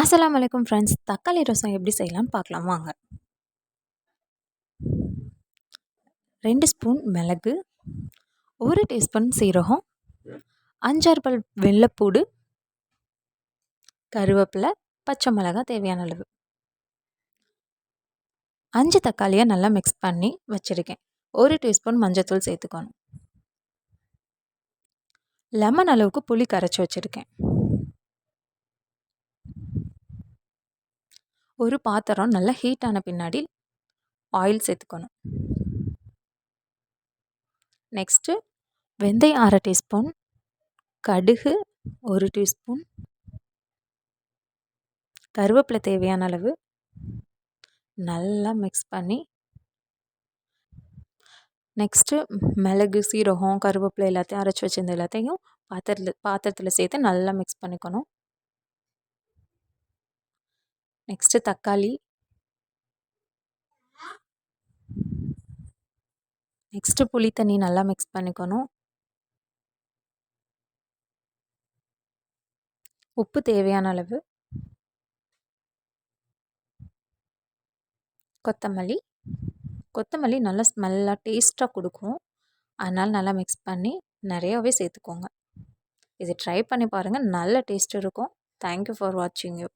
அஸ்லாம் வலைக்கம் ஃப்ரெண்ட்ஸ் தக்காளி ரசம் எப்படி செய்யலாம்னு பார்க்கலாம். வாங்க. ரெண்டு ஸ்பூன் மிளகு ஒரு டீஸ்பூன் சீரகம் அஞ்சாறு பல் வெள்ளைப்பூடு கருவேப்பிலை பச்சை மிளகா தேவையான அளவு. அஞ்சு தக்காளியை நல்லா மிக்ஸ் பண்ணி வச்சுருக்கேன். ஒரு டீஸ்பூன் மஞ்சத்தூள் சேர்த்துக்கணும். லெமன் அளவுக்கு புளி கரைச்சி வச்சுருக்கேன். ஒரு பாத்திரம் நல்லா ஹீட் ஆன பின்னாடி ஆயில் சேர்த்துக்கணும். நெக்ஸ்ட்டு வெந்தயம் அரை டீஸ்பூன் கடுகு ஒரு டீஸ்பூன் கருவேப்பிலை தேவையான அளவு நல்லா மிக்ஸ் பண்ணி நெக்ஸ்ட்டு மிளகு சீரகம் கருவேப்பிலை எல்லாத்தையும் அரைச்சி வச்சிருந்த எல்லாத்தையும் பாத்திரத்தில் பாத்திரத்தில் சேர்த்து நல்லா மிக்ஸ் பண்ணிக்கணும். நெக்ஸ்ட்டு தக்காளி. நெக்ஸ்ட்டு புளி தண்ணி நல்லா மிக்ஸ் பண்ணிக்கணும். உப்பு தேவையான அளவு. கொத்தமல்லி. கொத்தமல்லி நல்லா ஸ்மெல்லாக டேஸ்ட்டாக கொடுக்கும். அதனால் நல்லா மிக்ஸ் பண்ணி நிறையாவே சேர்த்துக்கோங்க. இது ட்ரை பண்ணி பாருங்கள் நல்ல டேஸ்ட் இருக்கும். தேங்க்யூ ஃபார் வாட்சிங் யூ